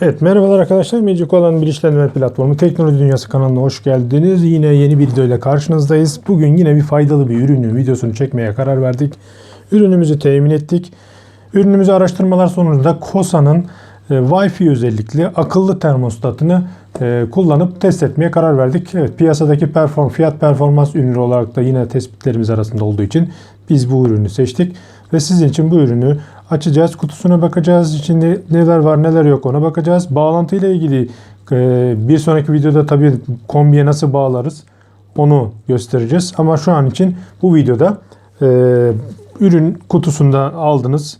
Evet merhabalar arkadaşlar. Magic olan bir platformu Teknoloji Dünyası kanalına hoş geldiniz. Yine yeni bir video ile karşınızdayız. Bugün yine bir faydalı bir ürünün videosunu çekmeye karar verdik. Ürünümüzü temin ettik. Ürünümüzü araştırmalar sonucunda KOSA'nın e, Wi-Fi özellikli akıllı termostatını e, kullanıp test etmeye karar verdik. Evet piyasadaki perform, fiyat performans ürünü olarak da yine tespitlerimiz arasında olduğu için biz bu ürünü seçtik. Ve sizin için bu ürünü açacağız. Kutusuna bakacağız. İçinde neler var neler yok ona bakacağız. Bağlantı ile ilgili e, bir sonraki videoda tabii kombiye nasıl bağlarız onu göstereceğiz. Ama şu an için bu videoda e, ürün kutusunda aldınız.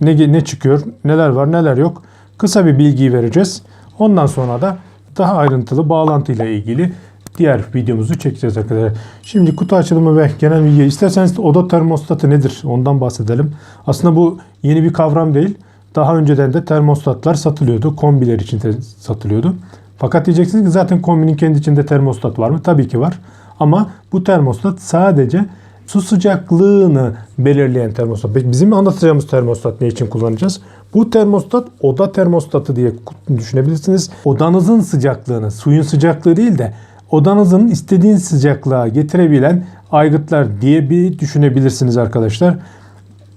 Ne, ne çıkıyor, neler var, neler yok. Kısa bir bilgi vereceğiz. Ondan sonra da daha ayrıntılı bağlantıyla ilgili diğer videomuzu çekeceğiz arkadaşlar. Şimdi kutu açılımı ve genel bilgi isterseniz oda termostatı nedir ondan bahsedelim. Aslında bu yeni bir kavram değil. Daha önceden de termostatlar satılıyordu. Kombiler için satılıyordu. Fakat diyeceksiniz ki zaten kombinin kendi içinde termostat var mı? Tabii ki var. Ama bu termostat sadece su sıcaklığını belirleyen termostat. Bizim anlatacağımız termostat ne için kullanacağız? Bu termostat oda termostatı diye düşünebilirsiniz. Odanızın sıcaklığını, suyun sıcaklığı değil de odanızın istediğin sıcaklığa getirebilen aygıtlar diye bir düşünebilirsiniz arkadaşlar.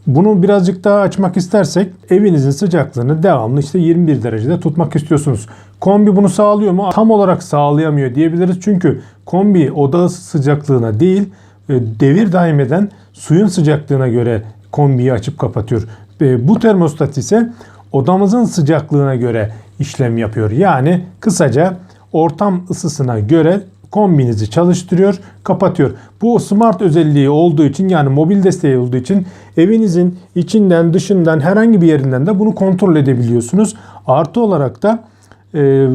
Bunu birazcık daha açmak istersek evinizin sıcaklığını devamlı işte 21 derecede tutmak istiyorsunuz. Kombi bunu sağlıyor mu? Tam olarak sağlayamıyor diyebiliriz. Çünkü kombi oda sıcaklığına değil e, devir daim eden suyun sıcaklığına göre kombiyi açıp kapatıyor. E, Bu termostat ise odamızın sıcaklığına göre işlem yapıyor. Yani kısaca ortam ısısına göre kombinizi çalıştırıyor, kapatıyor. Bu smart özelliği olduğu için yani mobil desteği olduğu için evinizin içinden dışından herhangi bir yerinden de bunu kontrol edebiliyorsunuz. Artı olarak da e,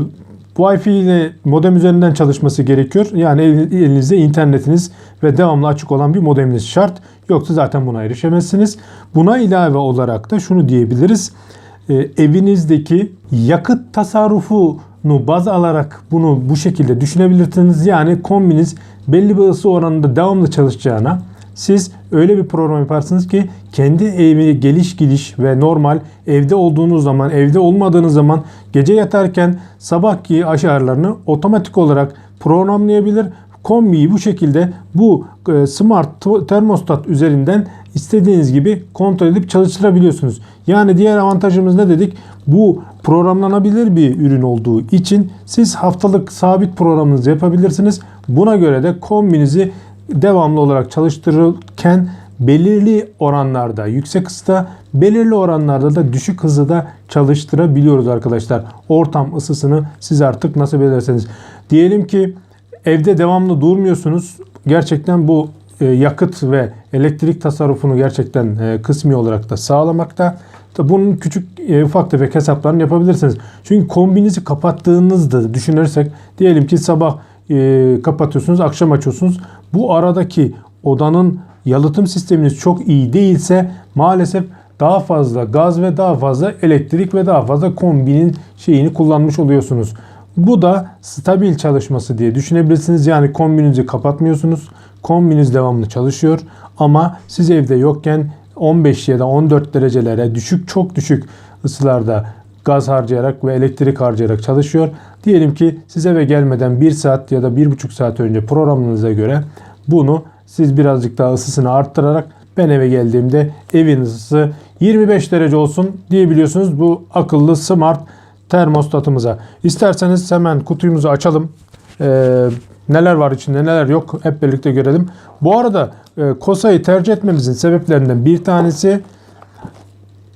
Wi-Fi ile modem üzerinden çalışması gerekiyor. Yani elinizde internetiniz ve devamlı açık olan bir modeminiz şart. Yoksa zaten buna erişemezsiniz. Buna ilave olarak da şunu diyebiliriz. E, evinizdeki yakıt tasarrufunu baz alarak bunu bu şekilde düşünebilirsiniz. Yani kombiniz belli bir ısı oranında devamlı çalışacağına siz öyle bir program yaparsınız ki kendi evi geliş gidiş ve normal evde olduğunuz zaman, evde olmadığınız zaman gece yatarken sabahki aşağılarını otomatik olarak programlayabilir. Kombiyi bu şekilde bu e, smart termostat üzerinden istediğiniz gibi kontrol edip çalıştırabiliyorsunuz. Yani diğer avantajımız ne dedik? Bu programlanabilir bir ürün olduğu için siz haftalık sabit programınızı yapabilirsiniz. Buna göre de kombinizi devamlı olarak çalıştırırken belirli oranlarda yüksek hızda, belirli oranlarda da düşük hızda çalıştırabiliyoruz arkadaşlar. Ortam ısısını siz artık nasıl belirlerseniz. Diyelim ki evde devamlı durmuyorsunuz. Gerçekten bu e, yakıt ve elektrik tasarrufunu gerçekten e, kısmi olarak da sağlamakta. Bunun küçük e, ufak tefek hesaplarını yapabilirsiniz. Çünkü kombinizi kapattığınızda düşünürsek diyelim ki sabah kapatıyorsunuz, akşam açıyorsunuz. Bu aradaki odanın yalıtım sisteminiz çok iyi değilse maalesef daha fazla gaz ve daha fazla elektrik ve daha fazla kombinin şeyini kullanmış oluyorsunuz. Bu da stabil çalışması diye düşünebilirsiniz. Yani kombinizi kapatmıyorsunuz. Kombiniz devamlı çalışıyor ama siz evde yokken 15 ya da 14 derecelere düşük çok düşük ısılarda gaz harcayarak ve elektrik harcayarak çalışıyor. Diyelim ki siz eve gelmeden 1 saat ya da 1,5 saat önce programınıza göre bunu siz birazcık daha ısısını arttırarak ben eve geldiğimde evin ısısı 25 derece olsun diyebiliyorsunuz bu akıllı smart termostatımıza. İsterseniz hemen kutumuzu açalım. Ee, neler var içinde neler yok hep birlikte görelim. Bu arada e, KOSA'yı tercih etmemizin sebeplerinden bir tanesi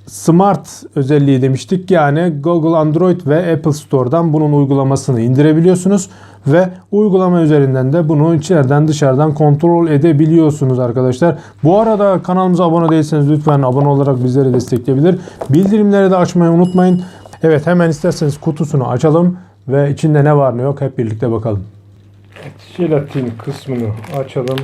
Smart özelliği demiştik. Yani Google Android ve Apple Store'dan bunun uygulamasını indirebiliyorsunuz ve uygulama üzerinden de bunu içeriden dışarıdan kontrol edebiliyorsunuz arkadaşlar. Bu arada kanalımıza abone değilseniz lütfen abone olarak bizleri destekleyebilir. Bildirimleri de açmayı unutmayın. Evet hemen isterseniz kutusunu açalım ve içinde ne var ne yok hep birlikte bakalım. Evet, jelatin kısmını açalım.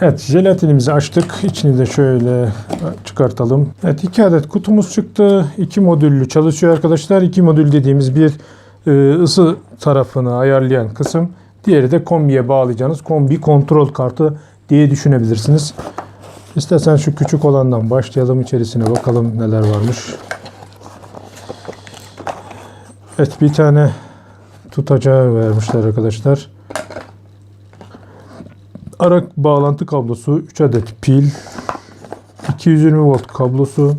Evet jelatinimizi açtık. İçini de şöyle çıkartalım. Evet iki adet kutumuz çıktı. İki modüllü çalışıyor arkadaşlar. İki modül dediğimiz bir e, ısı tarafını ayarlayan kısım. Diğeri de kombiye bağlayacağınız kombi kontrol kartı diye düşünebilirsiniz. İstersen şu küçük olandan başlayalım içerisine bakalım neler varmış. Evet bir tane tutacağı vermişler arkadaşlar. Ara bağlantı kablosu, 3 adet pil, 220 volt kablosu,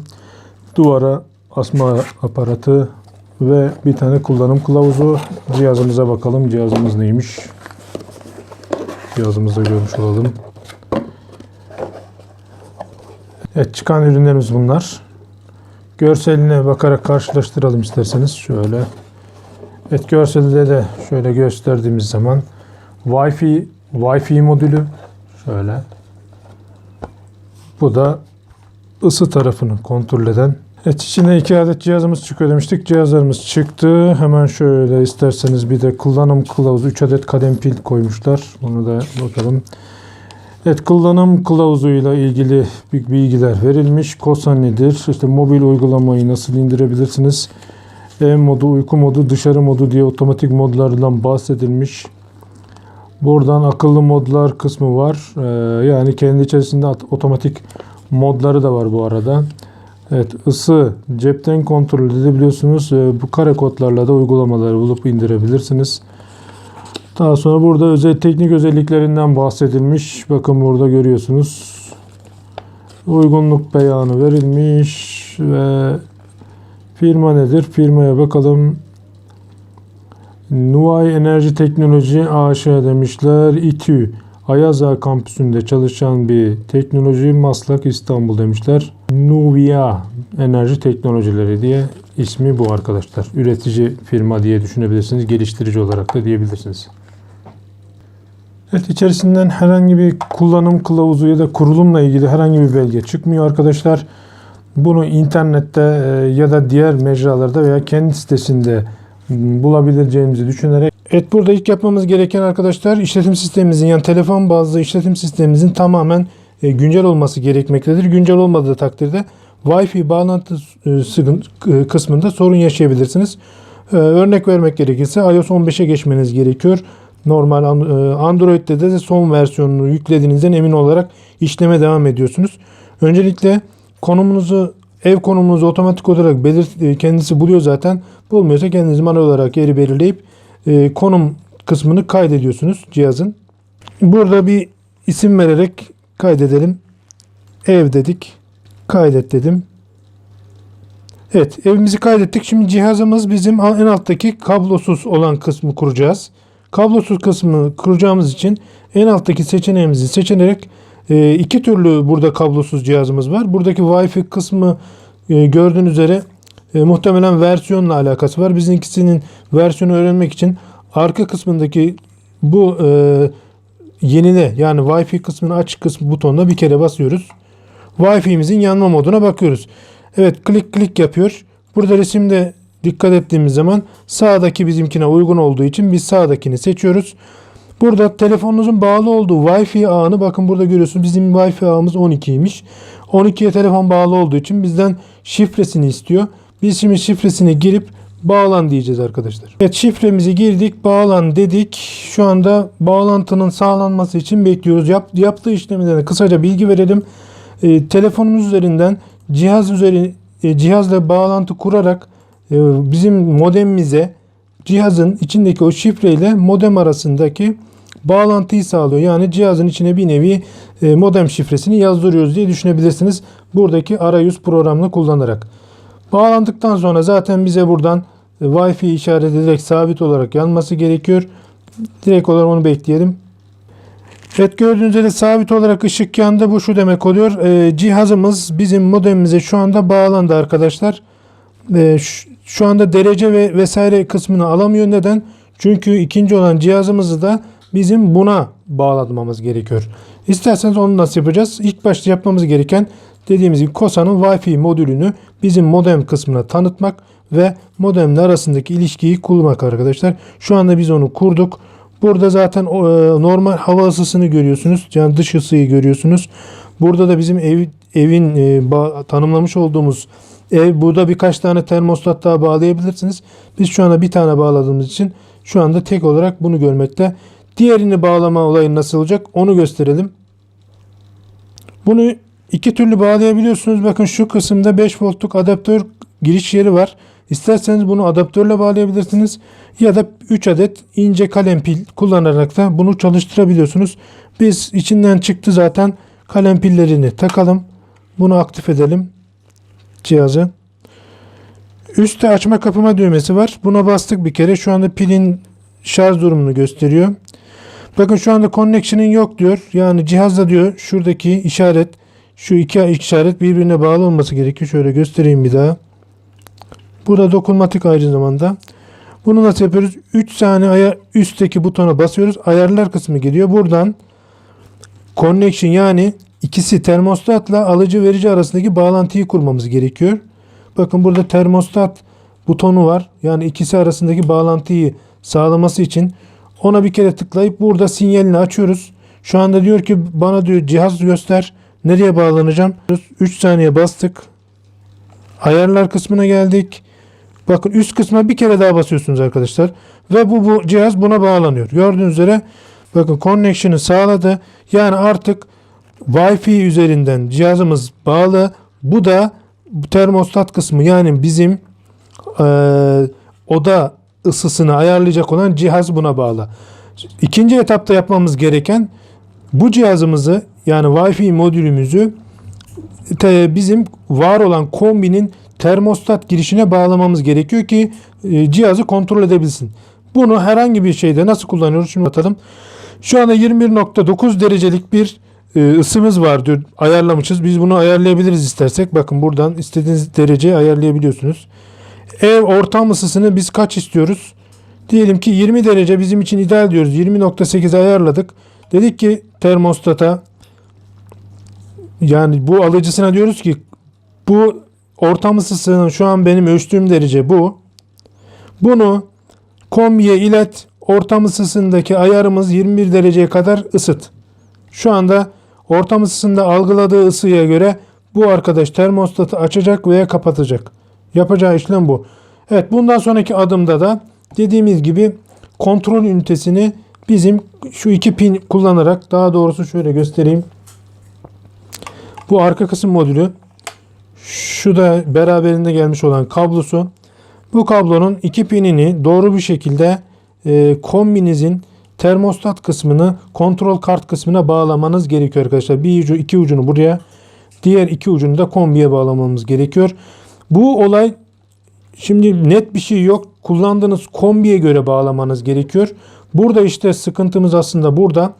duvara asma aparatı ve bir tane kullanım kılavuzu. Cihazımıza bakalım. Cihazımız neymiş? Cihazımızda görmüş olalım. Evet çıkan ürünlerimiz bunlar. Görseline bakarak karşılaştıralım isterseniz. Şöyle. Evet görselde de şöyle gösterdiğimiz zaman Wi-Fi Wi-Fi modülü şöyle. Bu da ısı tarafını kontrol eden. Evet içinde iki adet cihazımız çıkıyor demiştik. Cihazlarımız çıktı. Hemen şöyle isterseniz bir de kullanım kılavuzu 3 adet kadem pil koymuşlar. Onu da bakalım. Evet kullanım kılavuzuyla ilgili bilgiler verilmiş. KOSA nedir? İşte mobil uygulamayı nasıl indirebilirsiniz? E modu, uyku modu, dışarı modu diye otomatik modlardan bahsedilmiş. Buradan akıllı modlar kısmı var. Ee, yani kendi içerisinde otomatik modları da var bu arada. Evet ısı cepten kontrol edebiliyorsunuz. Ee, bu kare kodlarla da uygulamaları bulup indirebilirsiniz. Daha sonra burada özel teknik özelliklerinden bahsedilmiş. Bakın burada görüyorsunuz. Uygunluk beyanı verilmiş ve firma nedir? Firmaya bakalım. Nuvay Enerji Teknoloji AŞ demişler. İTÜ Ayaza kampüsünde çalışan bir teknoloji Maslak İstanbul demişler. Nuvia Enerji Teknolojileri diye ismi bu arkadaşlar. Üretici firma diye düşünebilirsiniz. Geliştirici olarak da diyebilirsiniz. Evet içerisinden herhangi bir kullanım kılavuzu ya da kurulumla ilgili herhangi bir belge çıkmıyor arkadaşlar. Bunu internette e, ya da diğer mecralarda veya kendi sitesinde bulabileceğimizi düşünerek Evet burada ilk yapmamız gereken arkadaşlar işletim sistemimizin yani telefon bazlı işletim sistemimizin tamamen e, güncel olması gerekmektedir. Güncel olmadığı takdirde Wi-Fi bağlantı e, kısmında sorun yaşayabilirsiniz. Örnek vermek gerekirse iOS 15'e geçmeniz gerekiyor. Normal Android'de de son versiyonunu yüklediğinizden emin olarak işleme devam ediyorsunuz. Öncelikle konumunuzu ev konumunuzu otomatik olarak belir kendisi buluyor zaten. Bulmuyorsa kendiniz manuel olarak yeri belirleyip e, konum kısmını kaydediyorsunuz cihazın. Burada bir isim vererek kaydedelim. Ev dedik. Kaydet dedim. Evet evimizi kaydettik. Şimdi cihazımız bizim en alttaki kablosuz olan kısmı kuracağız. Kablosuz kısmı kuracağımız için en alttaki seçeneğimizi seçerek e, iki türlü burada kablosuz cihazımız var. Buradaki Wi-Fi kısmı e, gördüğünüz üzere e, muhtemelen versiyonla alakası var. Bizim ikisinin versiyonu öğrenmek için arka kısmındaki bu e, yenile yani Wi-Fi kısmını aç kısmı butonuna bir kere basıyoruz. Wi-Fi'mizin yanma moduna bakıyoruz. Evet klik klik yapıyor. Burada resimde dikkat ettiğimiz zaman sağdaki bizimkine uygun olduğu için biz sağdakini seçiyoruz. Burada telefonunuzun bağlı olduğu Wi-Fi ağını bakın burada görüyorsunuz. Bizim Wi-Fi ağımız 12'ymiş. 12'ye telefon bağlı olduğu için bizden şifresini istiyor. Biz şimdi şifresini girip bağlan diyeceğiz arkadaşlar. Evet şifremizi girdik, bağlan dedik. Şu anda bağlantının sağlanması için bekliyoruz. Yap, yaptığı işlemden de kısaca bilgi verelim. E, telefonumuz üzerinden cihaz üzeri e, cihazla bağlantı kurarak bizim modemimize cihazın içindeki o şifreyle modem arasındaki bağlantıyı sağlıyor. Yani cihazın içine bir nevi e, modem şifresini yazdırıyoruz diye düşünebilirsiniz. Buradaki arayüz programını kullanarak. Bağlandıktan sonra zaten bize buradan e, Wi-Fi işaret ederek sabit olarak yanması gerekiyor. Direkt olarak onu bekleyelim. Evet gördüğünüz üzere sabit olarak ışık yandı. Bu şu demek oluyor. E, cihazımız bizim modemimize şu anda bağlandı arkadaşlar. Şu anda derece ve vesaire kısmını alamıyor. Neden? Çünkü ikinci olan cihazımızı da bizim buna bağlatmamız gerekiyor. İsterseniz onu nasıl yapacağız? İlk başta yapmamız gereken dediğimiz gibi KOSA'nın Wi-Fi modülünü bizim modem kısmına tanıtmak ve modemle arasındaki ilişkiyi kurmak arkadaşlar. Şu anda biz onu kurduk. Burada zaten e, normal hava ısısını görüyorsunuz. Yani dış ısıyı görüyorsunuz. Burada da bizim ev, evin e, tanımlamış olduğumuz ev. Burada birkaç tane termostat daha bağlayabilirsiniz. Biz şu anda bir tane bağladığımız için şu anda tek olarak bunu görmekte. Diğerini bağlama olayı nasıl olacak onu gösterelim. Bunu iki türlü bağlayabiliyorsunuz. Bakın şu kısımda 5 voltluk adaptör giriş yeri var. İsterseniz bunu adaptörle bağlayabilirsiniz ya da 3 adet ince kalem pil kullanarak da bunu çalıştırabiliyorsunuz. Biz içinden çıktı zaten kalem pillerini takalım. Bunu aktif edelim cihazı. Üstte açma kapama düğmesi var. Buna bastık bir kere. Şu anda pilin şarj durumunu gösteriyor. Bakın şu anda connection'ın yok diyor. Yani cihazda diyor şuradaki işaret şu iki işaret birbirine bağlı olması gerekiyor. Şöyle göstereyim bir daha. Burada dokunmatik aynı zamanda. Bunu nasıl yapıyoruz? 3 tane ayar, üstteki butona basıyoruz. Ayarlar kısmı geliyor. Buradan connection yani ikisi termostatla alıcı verici arasındaki bağlantıyı kurmamız gerekiyor. Bakın burada termostat butonu var. Yani ikisi arasındaki bağlantıyı sağlaması için ona bir kere tıklayıp burada sinyalini açıyoruz. Şu anda diyor ki bana diyor cihaz göster. Nereye bağlanacağım? 3 saniye bastık. Ayarlar kısmına geldik. Bakın üst kısma bir kere daha basıyorsunuz arkadaşlar. Ve bu, bu cihaz buna bağlanıyor. Gördüğünüz üzere bakın connection'ı sağladı. Yani artık Wi-Fi üzerinden cihazımız bağlı. Bu da termostat kısmı yani bizim eee, oda ısısını ayarlayacak olan cihaz buna bağlı. İkinci etapta yapmamız gereken bu cihazımızı yani Wi-Fi modülümüzü te- bizim var olan kombinin termostat girişine bağlamamız gerekiyor ki e, cihazı kontrol edebilsin. Bunu herhangi bir şeyde nasıl kullanıyoruz şimdi bakalım. Şu anda 21.9 derecelik bir e, ısımız var diyor. Ayarlamışız. Biz bunu ayarlayabiliriz istersek. Bakın buradan istediğiniz dereceyi ayarlayabiliyorsunuz. Ev ortam ısısını biz kaç istiyoruz? Diyelim ki 20 derece bizim için ideal diyoruz. 20.8 ayarladık. Dedik ki termostata yani bu alıcısına diyoruz ki bu ortam ısısının şu an benim ölçtüğüm derece bu. Bunu kombiye ilet. Ortam ısısındaki ayarımız 21 dereceye kadar ısıt. Şu anda ortam ısısında algıladığı ısıya göre bu arkadaş termostatı açacak veya kapatacak. Yapacağı işlem bu. Evet bundan sonraki adımda da dediğimiz gibi kontrol ünitesini bizim şu iki pin kullanarak daha doğrusu şöyle göstereyim. Bu arka kısım modülü. Şu da beraberinde gelmiş olan kablosu. Bu kablonun iki pinini doğru bir şekilde e, kombinizin termostat kısmını kontrol kart kısmına bağlamanız gerekiyor arkadaşlar. Bir ucu iki ucunu buraya diğer iki ucunu da kombiye bağlamamız gerekiyor. Bu olay şimdi net bir şey yok. Kullandığınız kombiye göre bağlamanız gerekiyor. Burada işte sıkıntımız aslında burada.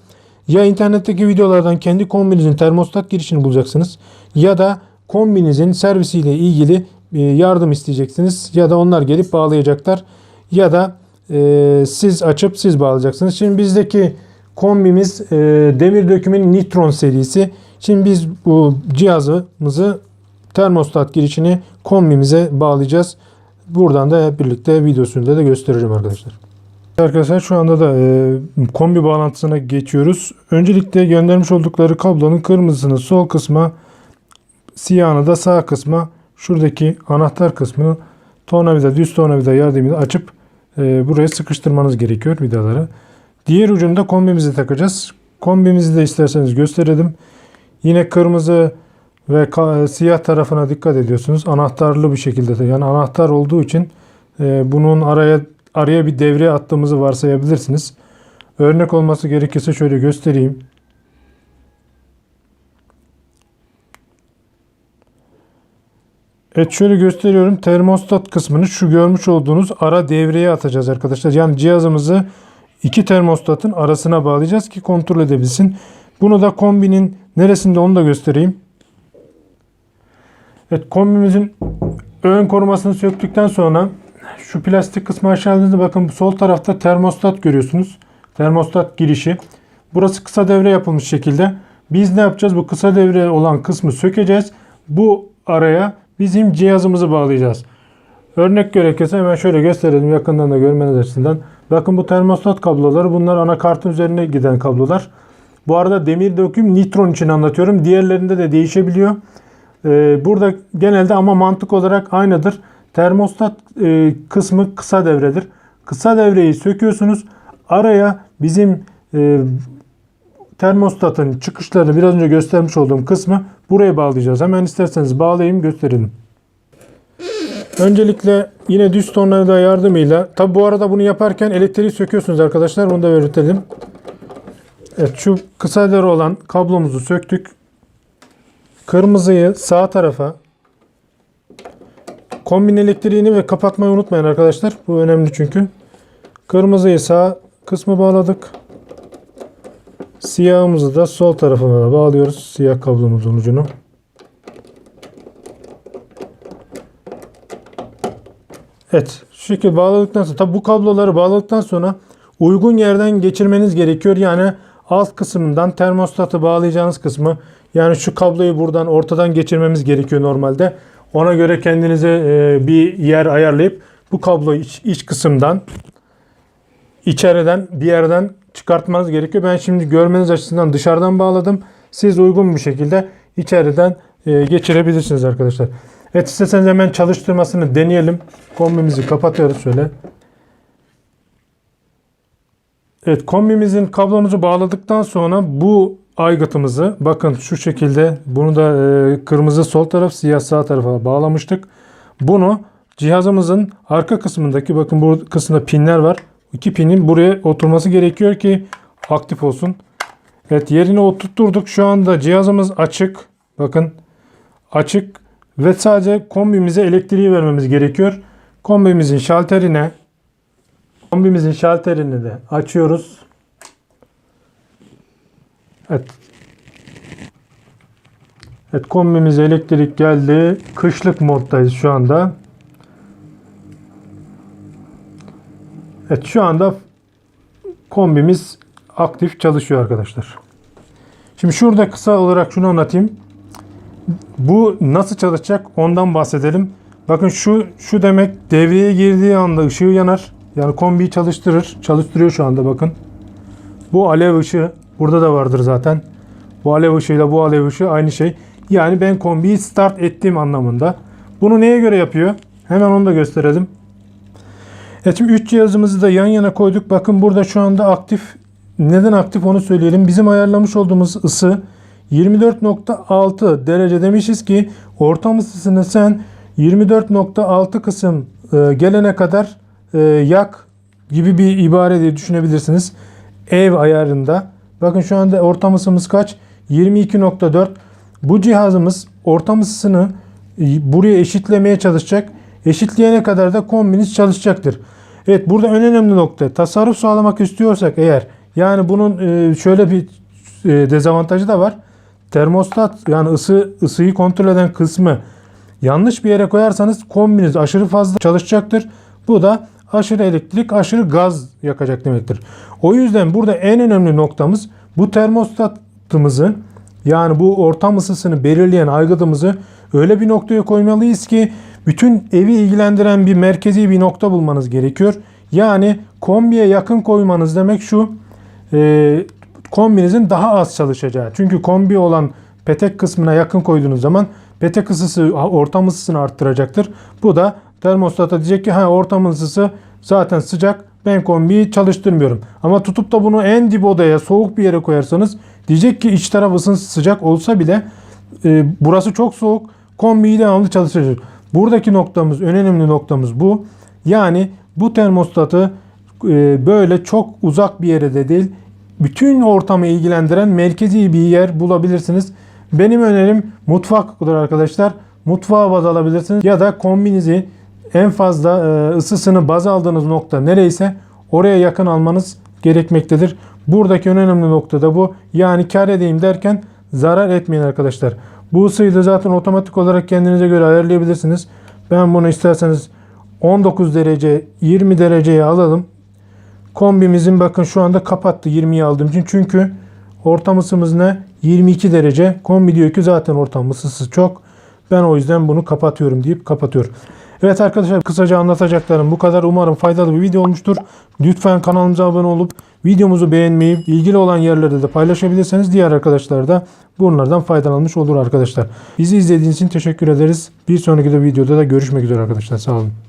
Ya internetteki videolardan kendi kombinizin termostat girişini bulacaksınız ya da kombinizin servisiyle ilgili e, yardım isteyeceksiniz ya da onlar gelip bağlayacaklar ya da e, siz açıp siz bağlayacaksınız. Şimdi bizdeki kombimiz e, demir dökümün Nitron serisi. Şimdi biz bu cihazımızı termostat girişini kombimize bağlayacağız. Buradan da hep birlikte videosunda da göstereceğim arkadaşlar. Arkadaşlar şu anda da e, kombi bağlantısına geçiyoruz. Öncelikle göndermiş oldukları kablonun kırmızısını sol kısma, siyahını da sağ kısma, şuradaki anahtar kısmını tornavida, düz tornavida yardımıyla açıp e, buraya sıkıştırmanız gerekiyor vidaları. Diğer ucunu da kombimize takacağız. Kombimizi de isterseniz gösterelim. Yine kırmızı ve siyah tarafına dikkat ediyorsunuz. Anahtarlı bir şekilde de yani anahtar olduğu için e, bunun araya araya bir devre attığımızı varsayabilirsiniz. Örnek olması gerekirse şöyle göstereyim. Evet şöyle gösteriyorum. Termostat kısmını şu görmüş olduğunuz ara devreye atacağız arkadaşlar. Yani cihazımızı iki termostatın arasına bağlayacağız ki kontrol edebilsin. Bunu da kombinin neresinde onu da göstereyim. Evet kombimizin ön korumasını söktükten sonra şu plastik kısmı aşağıda bakın sol tarafta termostat görüyorsunuz. Termostat girişi. Burası kısa devre yapılmış şekilde. Biz ne yapacağız? Bu kısa devre olan kısmı sökeceğiz. Bu araya bizim cihazımızı bağlayacağız. Örnek gerekirse hemen şöyle gösterelim yakından da görmeniz açısından. Bakın bu termostat kabloları bunlar anakartın üzerine giden kablolar. Bu arada demir döküm nitron için anlatıyorum. Diğerlerinde de değişebiliyor. Ee, burada genelde ama mantık olarak aynıdır. Termostat e, kısmı kısa devredir. Kısa devreyi söküyorsunuz. Araya bizim e, termostatın çıkışlarını biraz önce göstermiş olduğum kısmı buraya bağlayacağız. Hemen isterseniz bağlayayım gösterelim. Öncelikle yine düz tornavida yardımıyla tabi bu arada bunu yaparken elektriği söküyorsunuz arkadaşlar onu da belirtelim. Evet şu kısa deri olan kablomuzu söktük. Kırmızıyı sağ tarafa kombin elektriğini ve kapatmayı unutmayın arkadaşlar. Bu önemli çünkü. Kırmızıyı sağ kısmı bağladık. Siyahımızı da sol tarafına bağlıyoruz. Siyah kablomuzun ucunu. Evet. Şu şekilde bağladıktan sonra tabi bu kabloları bağladıktan sonra uygun yerden geçirmeniz gerekiyor. Yani alt kısmından termostatı bağlayacağınız kısmı yani şu kabloyu buradan ortadan geçirmemiz gerekiyor normalde. Ona göre kendinize e, bir yer ayarlayıp bu kabloyu iç, iç kısımdan içeriden bir yerden çıkartmanız gerekiyor. Ben şimdi görmeniz açısından dışarıdan bağladım. Siz uygun bir şekilde içeriden e, geçirebilirsiniz arkadaşlar. Evet isterseniz hemen çalıştırmasını deneyelim. Kombimizi kapatıyoruz şöyle. Evet kombimizin kablomuzu bağladıktan sonra bu aygıtımızı bakın şu şekilde bunu da e, kırmızı sol taraf siyah sağ tarafa bağlamıştık. Bunu cihazımızın arka kısmındaki bakın bu kısımda pinler var. İki pinin buraya oturması gerekiyor ki aktif olsun. Evet yerine oturtturduk. Şu anda cihazımız açık. Bakın açık ve sadece kombimize elektriği vermemiz gerekiyor. Kombimizin şalterine kombimizin şalterini de açıyoruz. Evet. Evet kombimize elektrik geldi. Kışlık moddayız şu anda. Evet şu anda kombimiz aktif çalışıyor arkadaşlar. Şimdi şurada kısa olarak şunu anlatayım. Bu nasıl çalışacak ondan bahsedelim. Bakın şu şu demek devreye girdiği anda ışığı yanar. Yani kombiyi çalıştırır. Çalıştırıyor şu anda bakın. Bu alev ışığı burada da vardır zaten. Bu alev ışığıyla bu alev ışığı aynı şey. Yani ben kombiyi start ettiğim anlamında. Bunu neye göre yapıyor? Hemen onu da gösterelim. Evet şimdi 3 cihazımızı da yan yana koyduk. Bakın burada şu anda aktif. Neden aktif onu söyleyelim. Bizim ayarlamış olduğumuz ısı 24.6 derece demişiz ki ortam ısısını sen 24.6 kısım e, gelene kadar e, yak gibi bir ibare diye düşünebilirsiniz. Ev ayarında. Bakın şu anda ortam ısımız kaç? 22.4. Bu cihazımız ortam ısısını e, buraya eşitlemeye çalışacak. Eşitleyene kadar da kombiniz çalışacaktır. Evet burada en önemli nokta tasarruf sağlamak istiyorsak eğer yani bunun e, şöyle bir e, dezavantajı da var. Termostat yani ısı ısıyı kontrol eden kısmı yanlış bir yere koyarsanız kombiniz aşırı fazla çalışacaktır. Bu da aşırı elektrik, aşırı gaz yakacak demektir. O yüzden burada en önemli noktamız bu termostatımızı yani bu ortam ısısını belirleyen aygıtımızı öyle bir noktaya koymalıyız ki bütün evi ilgilendiren bir merkezi bir nokta bulmanız gerekiyor. Yani kombiye yakın koymanız demek şu e, kombinizin daha az çalışacağı. Çünkü kombi olan petek kısmına yakın koyduğunuz zaman petek ısısı ortam ısısını arttıracaktır. Bu da termostata diyecek ki ha ortam ısısı zaten sıcak ben kombiyi çalıştırmıyorum. Ama tutup da bunu en dip odaya soğuk bir yere koyarsanız diyecek ki iç taraf ısın sıcak olsa bile e, burası çok soğuk kombiyi devamlı çalıştıracak. Buradaki noktamız, önemli noktamız bu. Yani bu termostatı e, böyle çok uzak bir yere de değil, bütün ortamı ilgilendiren merkezi bir yer bulabilirsiniz. Benim önerim mutfaktır arkadaşlar. Mutfağa baz alabilirsiniz ya da kombinizi en fazla e, ısısını baz aldığınız nokta nereyse oraya yakın almanız gerekmektedir. Buradaki önemli nokta da bu. Yani kar edeyim derken zarar etmeyin arkadaşlar. Bu ısıyı da zaten otomatik olarak kendinize göre ayarlayabilirsiniz. Ben bunu isterseniz 19 derece 20 dereceye alalım. Kombimizin bakın şu anda kapattı 20'yi aldığım için. Çünkü ortam ısımız ne? 22 derece. Kombi diyor ki zaten ortam ısısı çok. Ben o yüzden bunu kapatıyorum deyip kapatıyor. Evet arkadaşlar kısaca anlatacaklarım bu kadar. Umarım faydalı bir video olmuştur. Lütfen kanalımıza abone olup videomuzu beğenmeyi, ilgili olan yerlerde de paylaşabilirseniz diğer arkadaşlar da bunlardan faydalanmış olur arkadaşlar. Bizi izlediğiniz için teşekkür ederiz. Bir sonraki de videoda da görüşmek üzere arkadaşlar. Sağ olun.